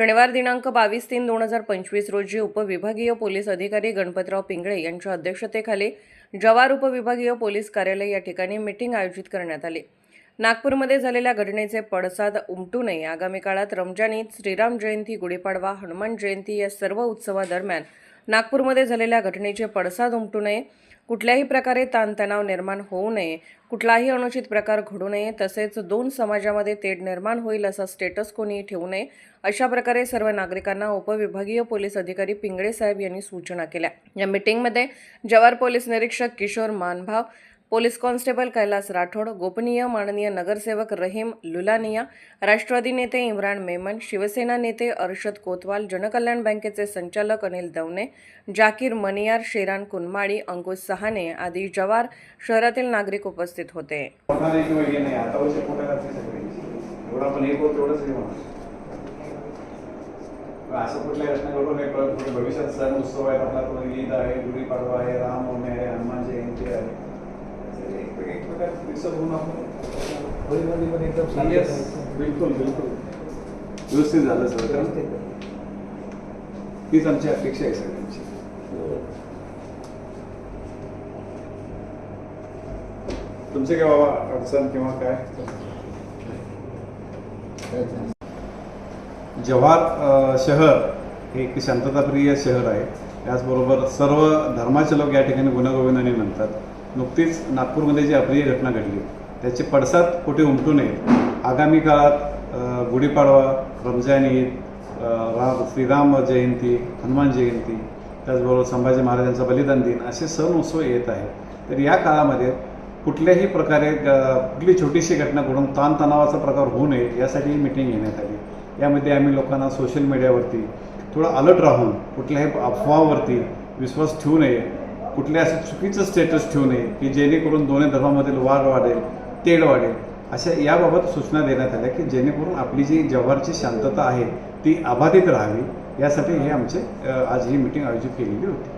शनिवार दिनांक बावीस तीन दोन हजार पंचवीस रोजी उपविभागीय पोलीस अधिकारी गणपतराव पिंगळे यांच्या अध्यक्षतेखाली जवार उपविभागीय पोलीस कार्यालय या ठिकाणी मीटिंग आयोजित करण्यात आली. नागपूरमध्ये झालेल्या घटनेचे पडसाद उमटू नये. आगामी काळात रमजान ईद श्रीराम जयंती गुढीपाडवा हनुमान जयंती या सर्व उत्सवादरम्यान नागपूरमध्ये झालेल्या घटनेचे पडसाद उमटू नये. कुठल्याही प्रकारे ताणतणाव निर्माण होऊ नये कुठलाही अनुचित प्रकार घडू नये तसेच दोन समाजामध्ये तेढ निर्माण होईल असा स्टेटस कोणीही ठेवू नये अशा प्रकारे सर्व नागरिकांना उपविभागीय पोलीस अधिकारी पिंगळे साहेब यांनी सूचना केल्या. या मीटिंगमध्ये जवार पोलीस निरीक्षक किशोर मानभाव पोलीस कॉन्स्टेबल कैलास राठोड गोपनीय माननीय नगरसेवक रहीम लुलानिया राष्ट्रवादी नेते इम्रान मेमन शिवसेना नेते अर्षद कोतवाल जनकल्याण बँकेचे संचालक अनिल दवणे जाकीर मनियार शेरान कुनमाळी अंकुश सहाने आदी जवार शहरातील नागरिक उपस्थित होते. नाही. किंवा हे नाही असं कुठल्या घटना घडू नये परत भविष्यात सण उत्सव आहेत आपला ईद आहे. गुढीपाडवा आहे रामनवमी आहे हनुमान जयंती आहे. बिलकुल बिलकुल. व्यवस्थित झालं सर व्यवस्थित. हीच आमची अपेक्षा आहे सगळ्यांची तुमचे काय बाबा अडचण किंवा काय? जव्हार शहर हे एक शांतताप्रिय शहर आहे. त्याचबरोबर सर्व धर्माचे लोक या ठिकाणी गुण्यागोविंदाने म्हणतात. नुकतीच नागपूरमध्ये जी अप्रिय घटना घडली त्याचे पडसाद कुठे उमटू नये. आगामी काळात गुढीपाडवा रमजान ईद राम श्रीराम जयंती हनुमान जयंती त्याचबरोबर संभाजी महाराजांचा बलिदान दिन असे सण उत्सव येत आहेत. तर या काळामध्ये कुठल्याही प्रकारे कुठली छोटीशी घटना घडून ताणतणावाचा प्रकार होऊ नये यासाठी ही मिटिंग घेण्यात आली. यामध्ये आम्ही लोकांना सोशल मीडियावरती थोडं अलर्ट राहून कुठल्याही अफवावरती विश्वास ठेवू नये. कुठल्या असं चुकीचं स्टेटस ठेवू नये की जेणेकरून दोन्ही धर्मामधील वाद वाढेल तेढ वाढेल अशा याबाबत सूचना देण्यात आल्या की जेणेकरून आपली जी जव्हारची शांतता आहे ती अबाधित राहावी. यासाठी हे आमचे आज ही मिटिंग आयोजित केलेली होती.